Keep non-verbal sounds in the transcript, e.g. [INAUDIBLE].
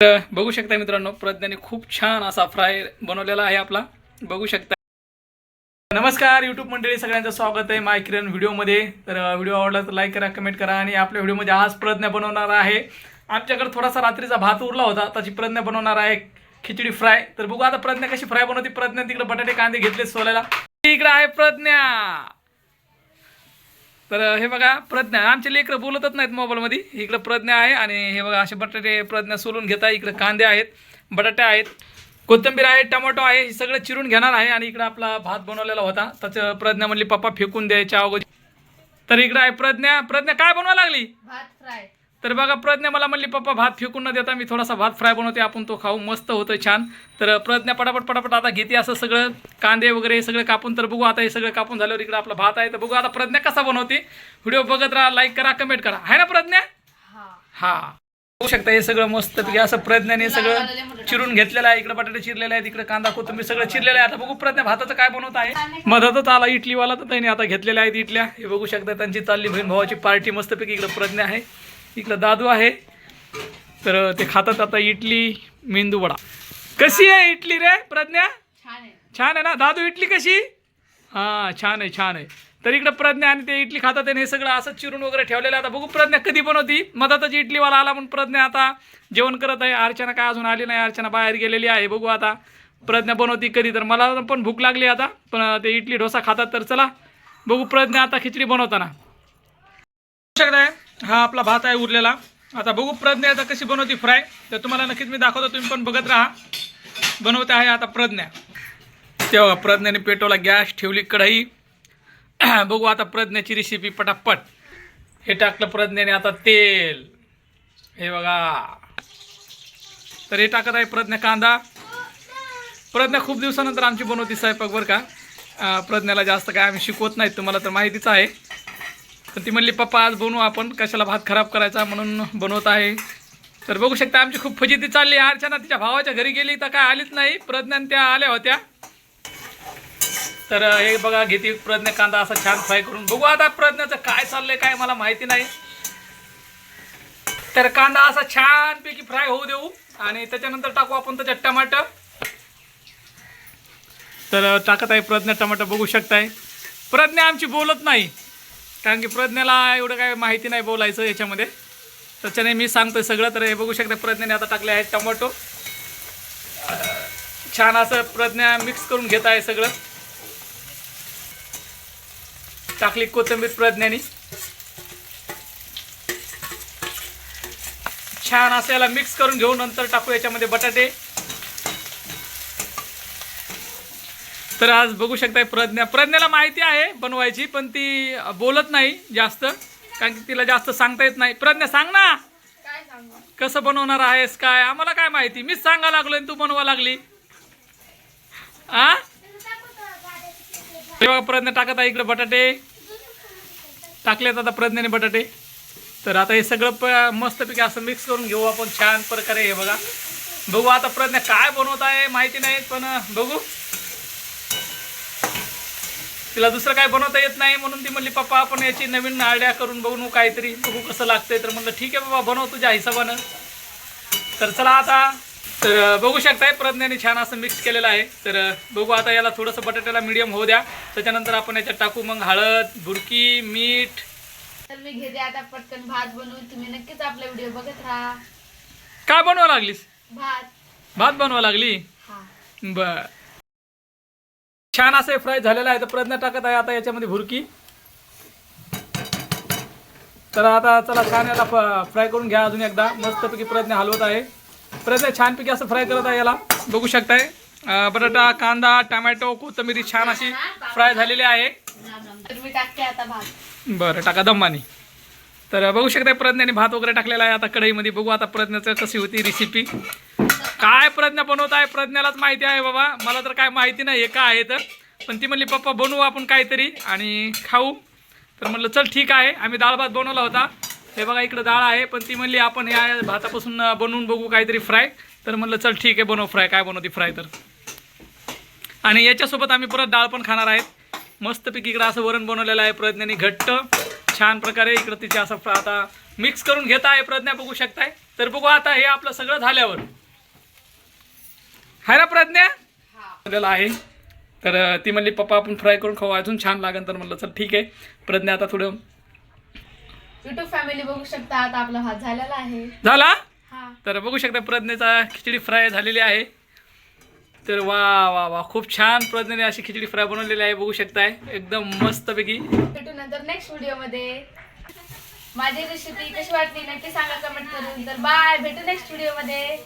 तर बघू शकता मित्रांनो प्रज्ञाने खूप छान असा फ्राय बनवलेला आहे आपला. बघू शकता नमस्कार यूट्यूब मंडळी सगळ्यांचं स्वागत आहे माय किरण व्हिडिओमध्ये. तर व्हिडिओ आवडला तर लाईक करा कमेंट करा आणि आपल्या व्हिडिओमध्ये आज प्रज्ञा बनवणार आहे. आमच्याकडे थोडासा रात्रीचा भात उरला होता त्याची प्रज्ञा बनवणार आहे खिचडी फ्राय. तर बघू आता प्रज्ञा कशी फ्राय बनवते. प्रज्ञा तिकडे बटाटे कांदे घेतले सोलायला. इकडे आहे प्रज्ञा. तर हे बघा प्रज्ञा. आमचे लेकरं बोलतच नाहीत मोबाईलमध्ये. इकडं प्रज्ञा आहे आणि हे बघा असे बटाटे प्रज्ञा सोलून घेता. इकडं कांदे आहेत बटाटे आहेत कोथिंबीर आहे टोमॅटो आहे हे सगळं चिरून घेणार आहे. आणि इकडं आपला भात बनवलेला होता. त्याचं प्रज्ञा म्हणली पप्पा फेकून द्यायच्या अगोदर. तर इकडं आहे प्रज्ञा. प्रज्ञा काय बनवा लागली? भात फ्राय. तर बघा प्रज्ञा मला म्हणली पप्पा भात फेकून न देता मी थोडासा भात फ्राय बनवते आपण तो खाऊ. मस्त होतोय छान. तर प्रज्ञा पटापट पटापट आता घेते असं सगळं. कांदे वगैरे हे सगळं कापून तर बघू आता हे सगळं कापून झाल्यावर इकडे आपला भात आहे. तर बघू आता प्रज्ञा कसा बनवते. व्हिडिओ बघत राहा लाईक करा कमेंट करा. आहे ना प्रज्ञा? हा. हा. बघू शकता हे सगळं मस्त असं प्रज्ञाने सगळं चिरून घेतलेलं आहे. इकडे बटाटे चिरलेले आहेत इकडे कांदा कोथिंबीर सगळं चिरलेलं आहे. आता बघू प्रज्ञा भाताचं काय बनवत आहे. मधातच आला इडलीवाला तर त्यांनी आता घेतलेल्या आहेत इडल्या हे बघू शकता त्यांची चालली बहीण भावाची पार्टी मस्तपैकी इकडे प्रज्ञा आहे. इकडं दादू आहे. तर ते खातात आता इडली मेंदू वडा. कशी आहे इडली रे प्रज्ञा? छान आहे. ना? दादू इडली कशी? हां छान आहे छान आहे. तर इकडं प्रज्ञा आणि ते इडली खातात आणि हे सगळं असं चिरून वगैरे ठेवलेलं आता बघू प्रज्ञा कधी बनवती. मधातच इडलीवाला आला म्हणून प्रज्ञा आता जेवण करत आहे. अर्चना काय अजून आली नाही. अर्चना बाहेर गेलेली आहे. बघू आता प्रज्ञा बनवती कधी तर. मला पण भूक लागली आता पण ते इडली डोसा खातात तर चला. बघू प्रज्ञा आता खिचडी बनवताना. शकताय हा आपला भात आहे उरलेला. आता बघू प्रज्ञा आता कशी बनवते फ्राय. तर तुम्हाला नक्कीच मी दाखवतो तुम्ही पण बघत राहा. बनवते आहे आता प्रज्ञा. तेव्हा प्रज्ञाने पेटवला गॅस ठेवली कढई. [CLEARS THROAT] बघू आता प्रज्ञाची रेसिपी पटापट. हे टाकलं प्रज्ञाने आता तेल. हे बघा. तर हे टाकत आहे प्रज्ञा कांदा. प्रज्ञा खूप दिवसानंतर आमची बनवती स्वयंपाक बरं का. प्रज्ञाला जास्त काय आम्ही शिकवत नाहीत तुम्हाला तर माहितीच आहे. पण ती म्हणली पप्पा आज बनवू आपण. कशाला भात खराब करायचा म्हणून बनवत आहे. तर बघू शकता आमची खूप फजिती चालली. आहे अर्चना तिच्या भावाच्या घरी गेली तर काय आलीच नाही. प्रज्ञान त्या आल्या होत्या. तर हे बघा घेते प्रज्ञा कांदा असा छान फ्राय करून. बघू आता प्रज्ञाचं काय चाललंय काय मला माहिती नाही. तर कांदा असा छानपैकी फ्राय होऊ देऊ. आणि त्याच्यानंतर टाकू आपण त्याच्यात टमाटर तर टाकत आहे प्रज्ञा. टमाटर बघू शकताय. प्रज्ञा आमची बोलत नाही. कारण की प्रज्ञाला एवढं काय माहिती नाही बोलायचं याच्यामध्ये. त्याच्याने मी सांगतोय सगळं तर हे बघू शकता प्रज्ञाने आता टाकले आहेत टमाटो. छान असं प्रज्ञा मिक्स करून घेत आहे सगळं. टाकली कोथिंबीर प्रज्ञानी. छान असं याला मिक्स करून घेऊ नंतर टाकू याच्यामध्ये बटाटे. तर आज बघू शकताय प्रज्ञा. प्रज्ञाला माहिती आहे बनवायची पण ती बोलत नाही जास्त कारण की तिला जास्त सांगता येत नाही. प्रज्ञा सांग ना. काय सांगू? कसं बनवणार आहेस काय? आम्हाला काय माहिती? मीच सांगा लागलो आणि तू बनवा लागली. आ? हे बघा प्रज्ञा टाकत आहे इकडे बटाटे. टाकलेत आता प्रज्ञाने बटाटे. तर आता हे सगळं प मस्तपैकी असं मिक्स करून घेऊ आपण. छान प्रकारे हे बघा. बघू आता प्रज्ञा काय बनवत आहे माहिती नाही पण बघू. तिला दुसरं काय बनवता येत नाही म्हणून ती म्हणली पप्पा आपण याची नवीन आयडिया करून बघू काहीतरी बघू कसं लागतंय. तर म्हणलं ठीक आहे बाबा बनव तुझ्या हिशोबानं. तर चला आता तर बघू शकताय प्रज्ञाने छान असं मिक्स केलेलं आहे. तर बघू आता याला थोडंसं बटाट्याला मिडियम होऊ द्या. त्याच्यानंतर आपण याच्यात टाकू मग हळद बुरकी मीठ. तर मी घेते आता पटकन भात बनवून. तुम्ही नक्कीच आपला व्हिडिओ बघत राहा. काय बनवा लागलीस? भात. भात बनवा लागली? बर. छान असं फ्राय झालेलं आहे तर प्रज्ञा टाकत आहे आता याच्यामध्ये भुरकी. तर आता चला छान याला फ्राय करून घ्या अजून एकदा. मस्तपैकी प्रज्ञा हलवत आहे. प्रज्ञा छानपैकी असं फ्राय करत आहे याला. बघू शकताय. बटाटा कांदा टमॅटो कोथिंबीर छान अशी फ्राय झालेली आहे. बरं टाका दम्मानी. तर बघू शकताय प्रज्ञाने भात वगैरे टाकलेला आहे. आता कढईमध्ये बघू आता प्रज्ञाचं कशी होती रेसिपी काय प्रज्ञा बनवत आहे? प्रज्ञालाच माहिती आहे बाबा. मला तर काय माहिती नाही हे का आहे तर. पण ती म्हणली पप्पा बनवू आपण काहीतरी आणि खाऊ. तर म्हणलं चल ठीक आहे. आम्ही डाळ भात बनवला होता. हे बघा इकडं डाळ आहे. पण ती म्हणली आपण या भातापासून बनवून बघू काहीतरी फ्राय. तर म्हणलं चल ठीक आहे बनव फ्राय. काय बनवते फ्राय तर? आणि याच्यासोबत आम्ही परत डाळ पण खाणार आहेत. मस्तपैकी इकडं असं वरण बनवलेलं आहे प्रज्ञाने. घट्ट छान प्रकारे इकडं तिचे असं आता मिक्स करून घेत आहे प्रज्ञा बघू शकताय. तर बघू आता हे आपलं सगळं झाल्यावर. आहे ना प्रज्ञा? झालेलं आहे. तर ती म्हणली पप्पा आपण फ्राय करून खाऊ. अजून छान लागेल. तर म्हणलं चल ठीक आहे. प्रज्ञा आता थोडं युट्यूब फॅमिली बघू शकता. आता आपला भात झालेला आहे. झाला? तर बघू शकता प्रज्ञेचा खिचडी फ्राय झालेली आहे. तर वा वा वा. खूप छान प्रज्ञेने अशी खिचडी फ्राय बनवलेली आहे. बघू शकताय. एकदम मस्तपैकी. भेटू नंतर नेक्स्ट व्हिडिओमध्ये. माझी रेसिपी कशी वाटली नक्की सांगा कमेंट करून. तर बाय भेटू नेक्स्ट व्हिडिओमध्ये.